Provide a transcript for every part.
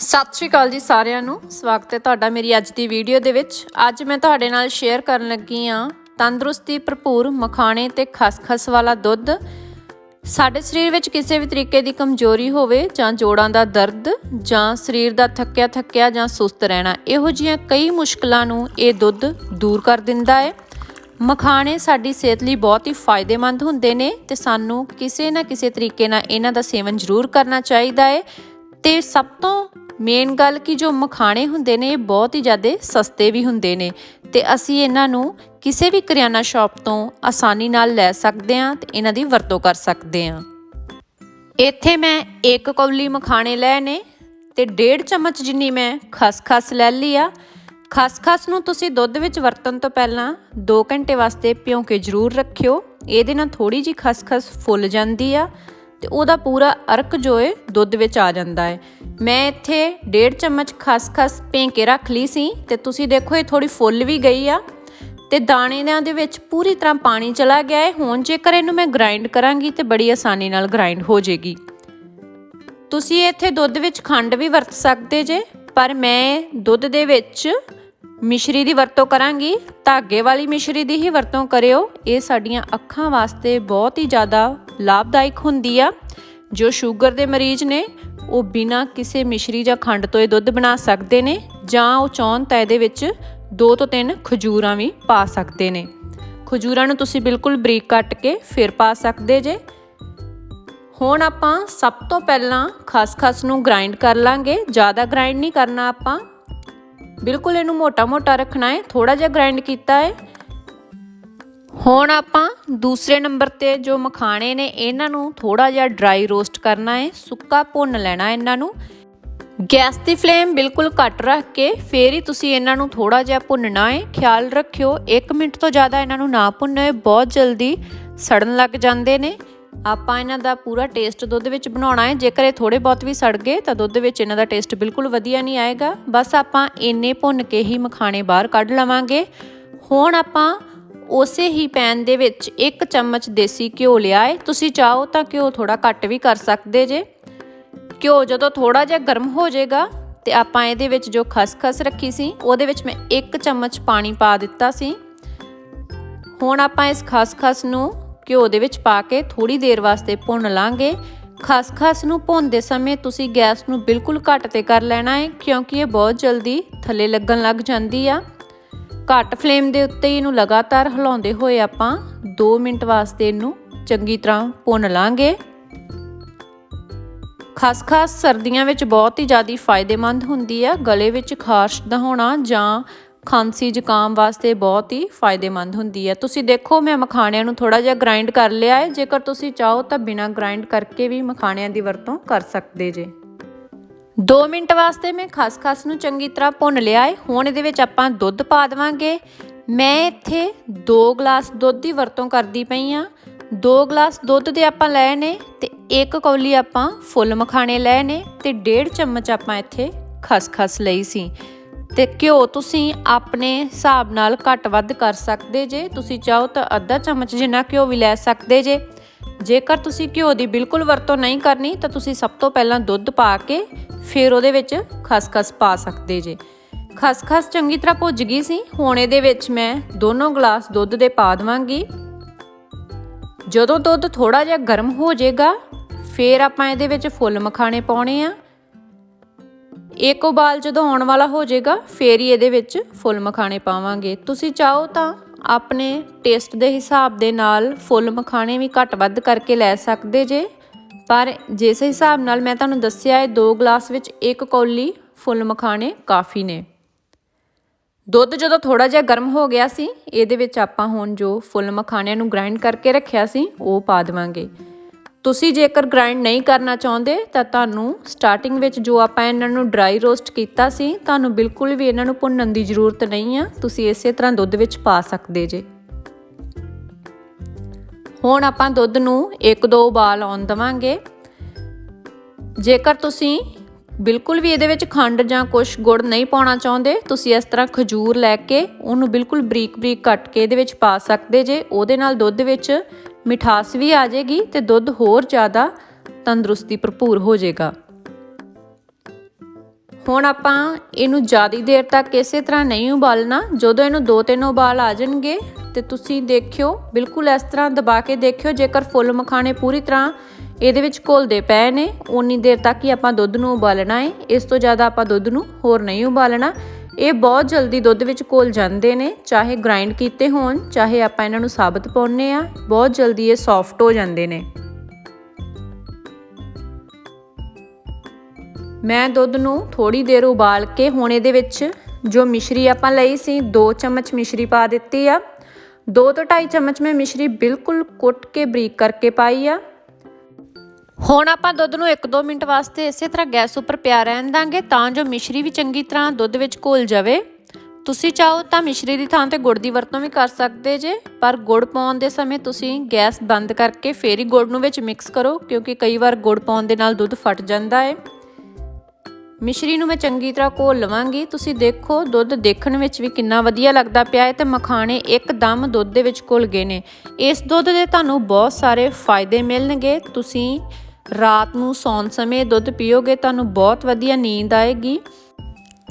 ਸਤਿ ਸ਼੍ਰੀ ਅਕਾਲ ਜੀ ਸਾਰਿਆਂ ਨੂੰ। ਸਵਾਗਤ ਹੈ ਤੁਹਾਡਾ ਮੇਰੀ ਅੱਜ ਦੀ ਵੀਡੀਓ ਦੇ ਵਿੱਚ। ਅੱਜ ਮੈਂ ਤੁਹਾਡੇ ਨਾਲ ਸ਼ੇਅਰ ਕਰਨ ਲੱਗੀ ਹਾਂ ਤੰਦਰੁਸਤੀ ਭਰਪੂਰ ਮਖਾਣੇ ਤੇ ਖਸਖਸ ਵਾਲਾ ਦੁੱਧ। ਸਾਡੇ ਸਰੀਰ ਵਿੱਚ ਕਿਸੇ ਵੀ ਤਰੀਕੇ ਦੀ ਕਮਜ਼ੋਰੀ ਹੋਵੇ ਜਾਂ ਜੋੜਾਂ ਦਾ ਦਰਦ ਜਾਂ ਸਰੀਰ ਦਾ ਥੱਕਿਆ ਥੱਕਿਆ ਜਾਂ ਸੁਸਤ ਰਹਿਣਾ, ਇਹੋ ਜਿਹੀਆਂ ਕਈ ਮੁਸ਼ਕਲਾਂ ਨੂੰ ਇਹ ਦੁੱਧ ਦੂਰ ਕਰ ਦਿੰਦਾ ਹੈ। ਮਖਾਣੇ ਸਾਡੀ ਸਿਹਤ ਲਈ ਬਹੁਤ ਹੀ ਫਾਇਦੇਮੰਦ ਹੁੰਦੇ ਨੇ ਤੇ ਸਾਨੂੰ ਕਿਸੇ ਨਾ ਕਿਸੇ ਤਰੀਕੇ ਨਾਲ ਇਹਨਾਂ ਦਾ ਸੇਵਨ ਜ਼ਰੂਰ ਕਰਨਾ ਚਾਹੀਦਾ ਹੈ। ਤੇ ਸਭ ਤੋਂ ਮੇਨ ਗੱਲ ਕਿ ਜੋ ਮਖਾਣੇ ਹੁੰਦੇ ਨੇ, ਇਹ ਬਹੁਤ ਹੀ ਜ਼ਿਆਦਾ ਸਸਤੇ ਵੀ ਹੁੰਦੇ ਨੇ। ਤੇ ਅਸੀਂ ਇਹਨਾਂ ਨੂੰ ਕਿਸੇ ਵੀ ਕਰਿਆਨਾ ਸ਼ਾਪ ਤੋਂ ਆਸਾਨੀ ਨਾਲ ਲੈ ਸਕਦੇ ਹਾਂ ਤੇ ਇਹਨਾਂ ਦੀ ਵਰਤੋਂ ਕਰ ਸਕਦੇ ਹਾਂ। ਇੱਥੇ ਮੈਂ ਇੱਕ ਕੌਲੀ ਮਖਾਣੇ ਲਏ ਨੇ ਤੇ ਡੇਢ ਚਮਚ ਜਿੰਨੀ ਮੈਂ ਖਸਖਸ ਲੈ ਲਈ ਆ। ਖਸਖਸ ਨੂੰ ਤੁਸੀਂ ਦੁੱਧ ਵਿੱਚ ਵਰਤਣ ਤੋਂ ਪਹਿਲਾਂ 2 ਘੰਟੇ ਵਾਸਤੇ ਭਿਉਂ ਕੇ ਜ਼ਰੂਰ ਰੱਖਿਓ। ਇਹਦੇ ਨਾਲ ਥੋੜੀ ਜੀ ਖਸਖਸ ਫੁੱਲ ਜਾਂਦੀ ਆ ਤੇ ਉਹਦਾ ਪੂਰਾ ਅਰਕ ਜੋ ਹੈ ਦੁੱਧ ਵਿੱਚ ਆ ਜਾਂਦਾ ਹੈ ਮੈਂ ਇੱਥੇ ਡੇਢ ਚਮਚ ਖਸਖਸ ਭੇਂ ਕੇ ਰੱਖ ਲਈ ਸੀ ਤੇ ਤੁਸੀਂ ਦੇਖੋ ਇਹ ਥੋੜੀ ਫੁੱਲ ਵੀ ਗਈ ਆ ਤੇ ਦਾਣਿਆਂ ਦੇ ਵਿੱਚ ਪੂਰੀ ਤਰ੍ਹਾਂ ਪਾਣੀ ਚਲਾ ਗਿਆ ਹੈ। ਹੁਣ ਜੇਕਰ ਇਹਨੂੰ ਮੈਂ ਗ੍ਰਾਈਂਡ ਕਰਾਂਗੀ ਤੇ ਬੜੀ ਆਸਾਨੀ ਨਾਲ ਗ੍ਰਾਈਂਡ ਹੋ ਜਾਏਗੀ ਤੁਸੀਂ ਇੱਥੇ ਦੁੱਧ ਵਿੱਚ ਖੰਡ ਵੀ ਵਰਤ ਸਕਦੇ ਜੇ, ਪਰ ਮੈਂ ਦੁੱਧ ਦੇ ਵਿੱਚ ਮਿਸ਼ਰੀ ਦੀ ਵਰਤੋਂ ਕਰਾਂਗੀ। ਧਾਗੇ ਵਾਲੀ ਮਿਸ਼ਰੀ ਦੀ ਹੀ ਵਰਤੋਂ ਕਰਿਓ। ਇਹ ਸਾਡੀਆਂ ਅੱਖਾਂ ਵਾਸਤੇ ਬਹੁਤ ਹੀ ਜ਼ਿਆਦਾ ਲਾਭਦਾਇਕ ਹੁੰਦੀ ਆ। ਜੋ ਸ਼ੂਗਰ ਦੇ ਮਰੀਜ਼ ਨੇ ਉਹ ਬਿਨਾਂ ਕਿਸੇ ਮਿਸ਼ਰੀ ਜਾਂ ਖੰਡ ਤੋਂ ਇਹ ਦੁੱਧ ਬਣਾ ਸਕਦੇ ਨੇ ਜਾਂ ਉਹ ਚਾਹਣ ਤਾਂ ਇਹਦੇ ਵਿੱਚ ਦੋ ਤੋਂ ਤਿੰਨ ਖਜੂਰਾਂ ਵੀ ਪਾ ਸਕਦੇ ਨੇ। ਖਜੂਰਾਂ ਨੂੰ ਤੁਸੀਂ ਬਿਲਕੁਲ ਬਰੀਕ ਕੱਟ ਕੇ ਫਿਰ ਪਾ ਸਕਦੇ ਜੇ। ਹੁਣ ਆਪਾਂ ਸਭ ਤੋਂ ਪਹਿਲਾਂ ਖਸਖਸ ਨੂੰ ਗ੍ਰਾਈਂਡ ਕਰ ਲਾਂਗੇ। ਜ਼ਿਆਦਾ ਗ੍ਰਾਈਂਡ ਨਹੀਂ ਕਰਨਾ ਆਪਾਂ। ਬਿਲਕੁਲ ਇਹਨੂੰ ਮੋਟਾ-ਮੋਟਾ ਰੱਖਣਾ ਹੈ। ਥੋੜਾ ਜਿਹਾ ਗ੍ਰਾਈਂਡ ਕੀਤਾ ਹੈ। ਹੁਣ ਆਪਾਂ ਦੂਸਰੇ ਨੰਬਰ ਤੇ ਜੋ ਮਖਾਣੇ ਨੇ, ਇਹਨਾਂ ਨੂੰ ਥੋੜਾ ਜਿਹਾ ਡਰਾਈ ਰੋਸਟ ਕਰਨਾ ਹੈ, ਸੁੱਕਾ ਭੁੰਨ ਲੈਣਾ ਇਹਨਾਂ ਨੂੰ। ਗੈਸ ਦੀ ਫਲੇਮ ਬਿਲਕੁਲ ਘੱਟ ਰੱਖ ਕੇ ਫੇਰ ਹੀ ਤੁਸੀਂ ਇਹਨਾਂ ਨੂੰ ਥੋੜਾ ਜਿਹਾ ਭੁੰਨਣਾ ਹੈ। ਖਿਆਲ ਰੱਖਿਓ 1 ਮਿੰਟ ਤੋਂ ਜ਼ਿਆਦਾ ਇਹਨਾਂ ਨੂੰ ਨਾ ਭੁੰਨੋ ਬਹੁਤ ਜਲਦੀ ਸੜਨ ਲੱਗ ਜਾਂਦੇ ਨੇ। ਆਪਾਂ ਇਹਨਾਂ ਦਾ ਪੂਰਾ ਟੇਸਟ ਦੁੱਧ ਵਿੱਚ ਬਣਾਉਣਾ ਹੈ। ਜੇਕਰ ਇਹ ਥੋੜੇ ਬਹੁਤ ਵੀ ਸੜ ਗਏ, ਤਾਂ ਦੁੱਧ ਵਿੱਚ ਇਹਨਾਂ ਦਾ ਟੇਸਟ ਬਿਲਕੁਲ ਵਧੀਆ ਨਹੀਂ ਆਏਗਾ। ਬਸ ਆਪਾਂ ਇੰਨੇ ਭੁੰਨ ਕੇ ਹੀ ਮਖਾਣੇ ਬਾਹਰ ਕੱਢ ਲਵਾਂਗੇ। ਹੁਣ ਆਪਾਂ ਉਸੇ ਹੀ ਪੈਨ ਦੇ ਵਿੱਚ 1 ਚਮਚ ਦੇਸੀ ਘਿਓ ਲਿਆ ਹੈ ਤੁਸੀਂ ਚਾਹੋ ਤਾਂ ਘਿਓ ਥੋੜਾ ਘੱਟ ਵੀ ਕਰ ਸਕਦੇ ਜੇ। ਘਿਓ ਜਦੋਂ ਥੋੜਾ ਜਿਹਾ ਗਰਮ ਹੋ ਜਾਏਗਾ ਤੇ ਆਪਾਂ ਇਹਦੇ ਵਿੱਚ ਜੋ ਖਸਖਸ ਰੱਖੀ ਸੀ, ਉਹਦੇ ਵਿੱਚ ਮੈਂ 1 ਚਮਚ ਪਾਣੀ ਪਾ ਦਿੱਤਾ ਸੀ। ਹੁਣ ਆਪਾਂ ਇਸ ਖਸਖਸ ਨੂੰ ਘਿਓ ਦੇ ਵਿੱਚ ਪਾ ਕੇ ਥੋੜੀ ਦੇਰ ਵਾਸਤੇ ਭੁੰਨ ਲਾਂਗੇ। ਖਸਖਸ ਨੂੰ ਭੁੰਨਦੇ ਸਮੇਂ ਤੁਸੀਂ ਗੈਸ ਨੂੰ ਬਿਲਕੁਲ ਘੱਟ ਤੇ ਕਰ ਲੈਣਾ ਹੈ, ਕਿਉਂਕਿ ਇਹ ਬਹੁਤ ਜਲਦੀ ਥੱਲੇ ਲੱਗਣ ਲੱਗ ਜਾਂਦੀ ਆ। ਘੱਟ ਫਲੇਮ ਦੇ ਉੱਤੇ ਇਹਨੂੰ ਲਗਾਤਾਰ ਹਿਲਾਉਂਦੇ ਹੋਏ ਆਪਾਂ 2 ਮਿੰਟ ਵਾਸਤੇ ਇਹਨੂੰ ਚੰਗੀ ਤਰ੍ਹਾਂ ਭੁੰਨ ਲਾਂਗੇ। ਖਸਖਸ ਸਰਦੀਆਂ ਵਿੱਚ ਬਹੁਤ ਹੀ ਜ਼ਿਆਦਾ ਫਾਇਦੇਮੰਦ ਹੁੰਦੀ ਆ, ਗਲੇ ਵਿੱਚ ਖਾਰਸ਼ ਦਾ ਹੋਣਾ ਜਾਂ ਖਾਂਸੀ ਜ਼ੁਕਾਮ ਵਾਸਤੇ ਬਹੁਤ ਹੀ ਫਾਇਦੇਮੰਦ ਹੁੰਦੀ ਹੈ ਤੁਸੀਂ ਦੇਖੋ, ਮੈਂ ਮਖਾਣਿਆਂ ਨੂੰ ਥੋੜਾ ਜਿਹਾ ਗ੍ਰਾਈਂਡ ਕਰ ਲਿਆ ਹੈ, ਜੇਕਰ ਤੁਸੀਂ ਚਾਹੋ ਤਾਂ ਬਿਨਾਂ ਗ੍ਰਾਈਂਡ ਕਰਕੇ ਵੀ ਮਖਾਣਿਆਂ ਦੀ ਵਰਤੋਂ ਕਰ ਸਕਦੇ ਜੇ। 2 ਮਿੰਟ ਵਾਸਤੇ ਮੈਂ ਖਸਖਸ ਨੂੰ ਚੰਗੀ ਤਰ੍ਹਾਂ ਭੁੰਨ ਲਿਆ ਹੈ ਹੁਣ ਇਹਦੇ ਵਿੱਚ ਆਪਾਂ ਦੁੱਧ ਪਾ ਦੇਵਾਂਗੇ। ਮੈਂ ਇੱਥੇ 2 ਗਲਾਸ ਦੁੱਧ ਦੀ ਵਰਤੋਂ ਕਰਦੀ ਪਈ ਆ। 2 ਗਲਾਸ ਦੁੱਧ ਦੇ ਆਪਾਂ ਲਏ ਨੇ ਤੇ ਇੱਕ ਕੌਲੀ ਆਪਾਂ ਫੁੱਲ ਮਖਾਣੇ ਲਏ ਨੇ ਤੇ 1.5 ਚਮਚ ਆਪਾਂ ਇੱਥੇ ਖਸਖਸ ਲਈ ਸੀ। ਤੇ ਘਿਓ ਤੁਸੀਂ ਆਪਣੇ ਹਿਸਾਬ ਨਾਲ ਘੱਟ ਵੱਧ ਕਰ ਸਕਦੇ ਜੇ। ਤੁਸੀਂ ਚਾਹੋ ਤਾਂ ਅੱਧਾ ਚਮਚ ਜਿੰਨਾ ਘਿਓ ਵੀ ਲੈ ਸਕਦੇ ਜੇ। ਜੇਕਰ ਤੁਸੀਂ ਘਿਓ ਦੀ ਬਿਲਕੁਲ ਵਰਤੋਂ ਨਹੀਂ ਕਰਨੀ, ਤਾਂ ਤੁਸੀਂ ਸਭ ਤੋਂ ਪਹਿਲਾਂ ਦੁੱਧ ਪਾ ਕੇ ਫਿਰ ਉਹਦੇ ਵਿੱਚ ਖਸਖਸ ਪਾ ਸਕਦੇ ਜੇ। ਖਸਖਸ ਚੰਗੀ ਤਰ੍ਹਾਂ ਭੁੱਜ ਗਈ ਸੀ, ਹੁਣ ਇਹਦੇ ਵਿੱਚ ਮੈਂ ਦੋਨੋਂ ਗਲਾਸ ਦੁੱਧ ਦੇ ਪਾ ਦਵਾਂਗੀ। ਜਦੋਂ ਦੁੱਧ ਥੋੜਾ ਜਿਹਾ ਗਰਮ ਹੋ ਜਾਏਗਾ, ਫਿਰ ਆਪਾਂ ਇਹਦੇ ਵਿੱਚ ਫੁੱਲ ਮਖਾਣੇ ਪਾਉਣੇ ਆ। ਇੱਕ ਉਬਾਲ ਜਦੋਂ ਆਉਣ ਵਾਲਾ ਹੋ ਜਾਏਗਾ, ਫੇਰ ਹੀ ਇਹਦੇ ਵਿੱਚ ਫੁੱਲ ਮਖਾਣੇ ਪਾਵਾਂਗੇ। ਤੁਸੀਂ ਚਾਹੋ ਤਾਂ ਆਪਣੇ ਟੇਸਟ ਦੇ ਹਿਸਾਬ ਦੇ ਨਾਲ ਫੁੱਲ ਮਖਾਣੇ ਵੀ ਘੱਟ ਵੱਧ ਕਰਕੇ ਲੈ ਸਕਦੇ ਜੇ। ਪਰ ਜਿਸ ਹਿਸਾਬ ਨਾਲ ਮੈਂ ਤੁਹਾਨੂੰ ਦੱਸਿਆ ਹੈ 2 ਗਲਾਸ ਵਿੱਚ ਇੱਕ ਕੌਲੀ ਫੁੱਲ ਮਖਾਣੇ ਕਾਫੀ ਨੇ। ਦੁੱਧ ਜਦੋਂ ਥੋੜਾ ਜਿਹਾ ਗਰਮ ਹੋ ਗਿਆ ਸੀ, ਇਹਦੇ ਵਿੱਚ ਆਪਾਂ ਹੁਣ ਜੋ ਫੁੱਲ ਮਖਾਣਿਆਂ ਨੂੰ ਗ੍ਰਾਈਂਡ ਕਰਕੇ ਰੱਖਿਆ ਸੀ, ਉਹ ਪਾ ਦੇਵਾਂਗੇ। ਤੁਸੀਂ ਜੇਕਰ ਗ੍ਰਾਈਂਡ ਨਹੀਂ ਕਰਨਾ ਚਾਹੁੰਦੇ, ਤਾਂ ਤੁਹਾਨੂੰ ਸਟਾਰਟਿੰਗ ਵਿੱਚ ਜੋ ਆਪਾਂ ਇਹਨਾਂ ਨੂੰ ਡਰਾਈ ਰੋਸਟ ਕੀਤਾ ਸੀ, ਤੁਹਾਨੂੰ ਬਿਲਕੁਲ ਵੀ ਇਹਨਾਂ ਨੂੰ ਭੁੰਨਣ ਦੀ ਜ਼ਰੂਰਤ ਨਹੀਂ ਆ। ਤੁਸੀਂ ਇਸੇ ਤਰ੍ਹਾਂ ਦੁੱਧ ਵਿੱਚ ਪਾ ਸਕਦੇ ਜੇ। ਹੁਣ ਆਪਾਂ ਦੁੱਧ ਨੂੰ ਇੱਕ ਦੋ ਉਬਾਲ ਆਉਣ ਦਵਾਂਗੇ। ਜੇਕਰ ਤੁਸੀਂ ਬਿਲਕੁਲ ਵੀ ਇਹਦੇ ਵਿੱਚ ਖੰਡ ਜਾਂ ਕੁਝ ਗੁੜ ਨਹੀਂ ਪਾਉਣਾ ਚਾਹੁੰਦੇ, ਤੁਸੀਂ ਇਸ ਤਰ੍ਹਾਂ ਖਜੂਰ ਲੈ ਕੇ ਉਹਨੂੰ ਬਿਲਕੁਲ ਬਰੀਕ ਬਰੀਕ ਕੱਟ ਕੇ ਇਹਦੇ ਵਿੱਚ ਪਾ ਸਕਦੇ ਜੇ। ਉਹਦੇ ਨਾਲ ਦੁੱਧ ਵਿੱਚ ਮਿਠਾਸ ਵੀ ਆ ਜਾਏਗੀ ਤੇ ਦੁੱਧ ਹੋਰ ਜ਼ਿਆਦਾ ਤੰਦਰੁਸਤੀ ਭਰਪੂਰ ਹੋ ਜਾਏਗਾ। ਹੁਣ ਆਪਾਂ ਇਹਨੂੰ ਜ਼ਿਆਦਾ ਦੇਰ ਤੱਕ ਇਸੇ ਤਰ੍ਹਾਂ ਨਹੀਂ ਉਬਾਲਣਾ। ਜਦੋਂ ਇਹਨੂੰ ਦੋ ਤਿੰਨ ਉਬਾਲ ਆ ਜਾਣਗੇ, ਤੇ ਤੁਸੀਂ ਦੇਖਿਓ, ਬਿਲਕੁਲ ਇਸ ਤਰ੍ਹਾਂ ਦਬਾ ਕੇ ਦੇਖਿਓ, ਜੇਕਰ ਫੁੱਲ ਮਖਾਣੇ ਪੂਰੀ ਤਰ੍ਹਾਂ ਇਹਦੇ ਵਿੱਚ ਘੋਲਦੇ ਪਏ ਨੇ ਉਨੀ ਦੇਰ ਤੱਕ ਹੀ ਆਪਾਂ ਦੁੱਧ ਨੂੰ ਉਬਾਲਣਾ ਹੈ ਇਸ ਤੋਂ ਜ਼ਿਆਦਾ ਆਪਾਂ ਦੁੱਧ ਨੂੰ ਹੋਰ ਨਹੀਂ ਉਬਾਲਣਾ। ਇਹ ਬਹੁਤ ਜਲਦੀ ਦੁੱਧ ਵਿੱਚ ਘੁਲ ਜਾਂਦੇ ਨੇ, ਚਾਹੇ ਗ੍ਰਾਈਂਡ ਕੀਤੇ ਹੋਣ, ਚਾਹੇ ਆਪਾਂ ਇਹਨਾਂ ਨੂੰ ਸਾਬਤ ਪਾਉਨੇ ਆ ਬਹੁਤ ਜਲਦੀ ਇਹ ਸੌਫਟ ਹੋ ਜਾਂਦੇ ਨੇ। ਮੈਂ ਦੁੱਧ ਨੂੰ ਥੋੜੀ ਦੇਰ ਉਬਾਲ ਕੇ ਹੁਣ ਇਹਦੇ ਵਿੱਚ ਜੋ ਮਿਸ਼ਰੀ ਆਪਾਂ ਲਈ ਸੀ 2 ਚਮਚ ਮਿਸ਼ਰੀ ਪਾ ਦਿੱਤੀ ਆ। 2 ਤੋਂ 2.5 ਚਮਚ ਮੈਂ ਮਿਸ਼ਰੀ ਬਿਲਕੁਲ ਕੁੱਟ ਕੇ ਬਰੀਕ ਕਰਕੇ ਪਾਈ ਆ। ਹੁਣ ਆਪਾਂ ਦੁੱਧ ਨੂੰ 1-2 ਮਿੰਟ ਵਾਸਤੇ ਇਸੇ ਤਰ੍ਹਾਂ ਗੈਸ ਉੱਪਰ ਪਿਆ ਰਹਿਣ ਦਾਂਗੇ ਤਾਂ ਜੋ ਮਿਸ਼ਰੀ ਵੀ ਚੰਗੀ ਤਰ੍ਹਾਂ ਦੁੱਧ ਵਿੱਚ ਘੁਲ ਜਾਵੇ। ਤੁਸੀਂ ਚਾਹੋ ਤਾਂ ਮਿਸ਼ਰੀ ਦੀ ਥਾਂ ਤੇ ਗੁੜ ਦੀ ਵਰਤੋਂ ਵੀ ਕਰ ਸਕਦੇ ਜੇ, ਪਰ ਗੁੜ ਪਾਉਣ ਦੇ ਸਮੇਂ ਤੁਸੀਂ ਗੈਸ ਬੰਦ ਕਰਕੇ ਫੇਰ ਹੀ ਗੁੜ ਨੂੰ ਵਿੱਚ ਮਿਕਸ ਕਰੋ, ਕਿਉਂਕਿ ਕਈ ਵਾਰ ਗੁੜ ਪਾਉਣ ਦੇ ਨਾਲ ਦੁੱਧ ਫਟ ਜਾਂਦਾ ਹੈ ਮਿਸ਼ਰੀ ਨੂੰ ਮੈਂ ਚੰਗੀ ਤਰ੍ਹਾਂ ਘੋਲ ਲਵਾਂਗੀ। ਤੁਸੀਂ ਦੇਖੋ, ਦੁੱਧ ਦੇਖਣ ਵਿੱਚ ਵੀ ਕਿੰਨਾ ਵਧੀਆ ਲੱਗਦਾ ਪਿਆ ਹੈ ਤੇ ਮਖਾਣੇ ਇੱਕਦਮ ਦੁੱਧ ਦੇ ਵਿੱਚ ਘੁਲ ਗਏ ਨੇ। ਇਸ ਦੁੱਧ ਦੇ ਤੁਹਾਨੂੰ ਬਹੁਤ ਸਾਰੇ ਫਾਇਦੇ ਮਿਲਣਗੇ। ਤੁਸੀਂ ਰਾਤ ਨੂੰ ਸੌਣ ਸਮੇਂ ਦੁੱਧ ਪੀਓਗੇ, ਤੁਹਾਨੂੰ ਬਹੁਤ ਵਧੀਆ ਨੀਂਦ ਆਏਗੀ।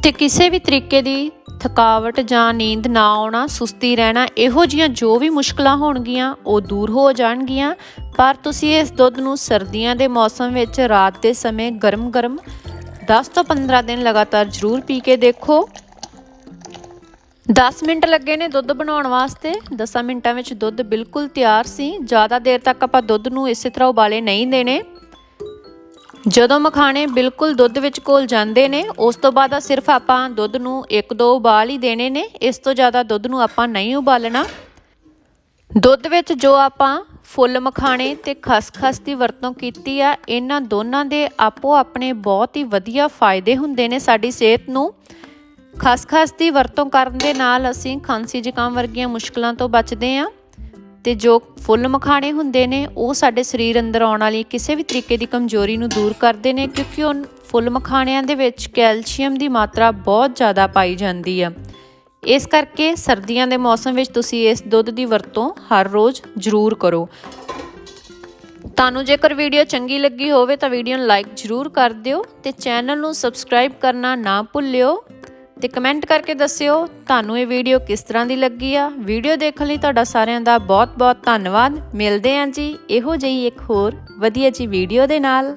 ਤੇ ਕਿਸੇ ਵੀ ਤਰੀਕੇ ਦੀ ਥਕਾਵਟ ਜਾਂ ਨੀਂਦ ਨਾ ਆਉਣਾ, ਸੁਸਤੀ ਰਹਿਣਾ, ਇਹੋ ਜੀਆਂ ਜੋ ਵੀ ਮੁਸ਼ਕਲਾਂ ਹੋਣਗੀਆਂ, ਉਹ ਦੂਰ ਹੋ ਜਾਣਗੀਆਂ। ਪਰ ਤੁਸੀਂ ਇਸ ਦੁੱਧ ਨੂੰ ਸਰਦੀਆਂ ਦੇ ਮੌਸਮ ਵਿੱਚ, ਰਾਤ ਦੇ ਸਮੇਂ ਗਰਮ-ਗਰਮ 10 ਤੋਂ 15 ਦਿਨ ਲਗਾਤਾਰ ਜ਼ਰੂਰ ਪੀ ਕੇ ਦੇਖੋ। 10 ਮਿੰਟ ਲੱਗੇ ਨੇ ਦੁੱਧ ਬਣਾਉਣ ਵਾਸਤੇ। 10 ਮਿੰਟਾਂ ਵਿੱਚ ਦੁੱਧ ਬਿਲਕੁਲ ਤਿਆਰ ਸੀ। ਜ਼ਿਆਦਾ ਦੇਰ ਤੱਕ ਆਪਾਂ ਦੁੱਧ ਨੂੰ ਇਸੇ ਤਰ੍ਹਾਂ ਉਬਾਲੇ ਨਹੀਂ ਦੇਣੇ। ਜਦੋਂ ਮਖਾਣੇ ਬਿਲਕੁਲ ਦੁੱਧ ਵਿੱਚ ਘੁਲ ਜਾਂਦੇ ਨੇ, ਉਸ ਤੋਂ ਬਾਅਦ ਆ ਸਿਰਫ ਆਪਾਂ ਦੁੱਧ ਨੂੰ ਇੱਕ ਦੋ ਉਬਾਲ ਹੀ ਦੇਣੇ ਨੇ। ਇਸ ਤੋਂ ਜ਼ਿਆਦਾ ਦੁੱਧ ਨੂੰ ਆਪਾਂ ਨਹੀਂ ਉਬਾਲਣਾ। ਦੁੱਧ ਵਿੱਚ ਜੋ ਆਪਾਂ ਫੁੱਲ ਮਖਾਣੇ ਤੇ ਖਸਖਸ ਦੀ ਵਰਤੋਂ ਕੀਤੀ ਆ, ਇਹਨਾਂ ਦੋਨਾਂ ਦੇ ਆਪੋ ਆਪਣੇ ਬਹੁਤ ਹੀ ਵਧੀਆ ਫਾਇਦੇ ਹੁੰਦੇ ਨੇ ਸਾਡੀ ਸਿਹਤ ਨੂੰ। ਖਸਖਸ ਦੀ ਵਰਤੋਂ ਕਰਨ ਦੇ ਨਾਲ ਅਸੀਂ ਖਾਂਸੀ ਜ਼ੁਕਾਮ ਵਰਗੀਆਂ ਮੁਸ਼ਕਲਾਂ ਤੋਂ ਬਚਦੇ ਹਾਂ। ਤੇ ਜੋ ਫੁੱਲ ਮਖਾਣੇ ਹੁੰਦੇ ਨੇ, ਉਹ ਸਾਡੇ ਸਰੀਰ ਅੰਦਰ ਆਉਣ ਵਾਲੀ ਕਿਸੇ ਵੀ ਤਰੀਕੇ ਦੀ ਕਮਜ਼ੋਰੀ ਨੂੰ ਦੂਰ ਕਰਦੇ ਨੇ, ਕਿਉਂਕਿ ਉਹ ਫੁੱਲ ਮਖਾਣਿਆਂ ਦੇ ਵਿੱਚ ਕੈਲਸ਼ੀਅਮ ਦੀ ਮਾਤਰਾ ਬਹੁਤ ਜ਼ਿਆਦਾ ਪਾਈ ਜਾਂਦੀ ਆ। ਇਸ ਕਰਕੇ ਸਰਦੀਆਂ ਦੇ ਮੌਸਮ ਵਿੱਚ ਤੁਸੀਂ ਇਸ ਦੁੱਧ ਦੀ ਵਰਤੋਂ ਹਰ ਰੋਜ਼ ਜ਼ਰੂਰ ਕਰੋ। ਤੁਹਾਨੂੰ ਜੇਕਰ ਵੀਡੀਓ ਚੰਗੀ ਲੱਗੀ ਹੋਵੇ ਤਾਂ ਵੀਡੀਓ ਨੂੰ ਲਾਈਕ ਜ਼ਰੂਰ ਕਰ ਦਿਓ ਤੇ ਚੈਨਲ ਨੂੰ ਸਬਸਕ੍ਰਾਈਬ ਕਰਨਾ ਨਾ ਭੁੱਲਿਓ। ਤੇ ਕਮੈਂਟ ਕਰਕੇ ਦੱਸਿਓ ਤੁਹਾਨੂੰ ਇਹ ਵੀਡੀਓ ਕਿਸ ਤਰ੍ਹਾਂ ਦੀ ਲੱਗੀ ਆ। ਵੀਡੀਓ ਦੇਖਣ ਲਈ ਤੁਹਾਡਾ ਸਾਰਿਆਂ ਦਾ ਬਹੁਤ-ਬਹੁਤ ਧੰਨਵਾਦ। ਮਿਲਦੇ ਆਂ ਜੀ ਇਹੋ ਜਿਹੀ ਇੱਕ ਹੋਰ ਵਧੀਆ ਜੀ ਵੀਡੀਓ ਦੇ ਨਾਲ।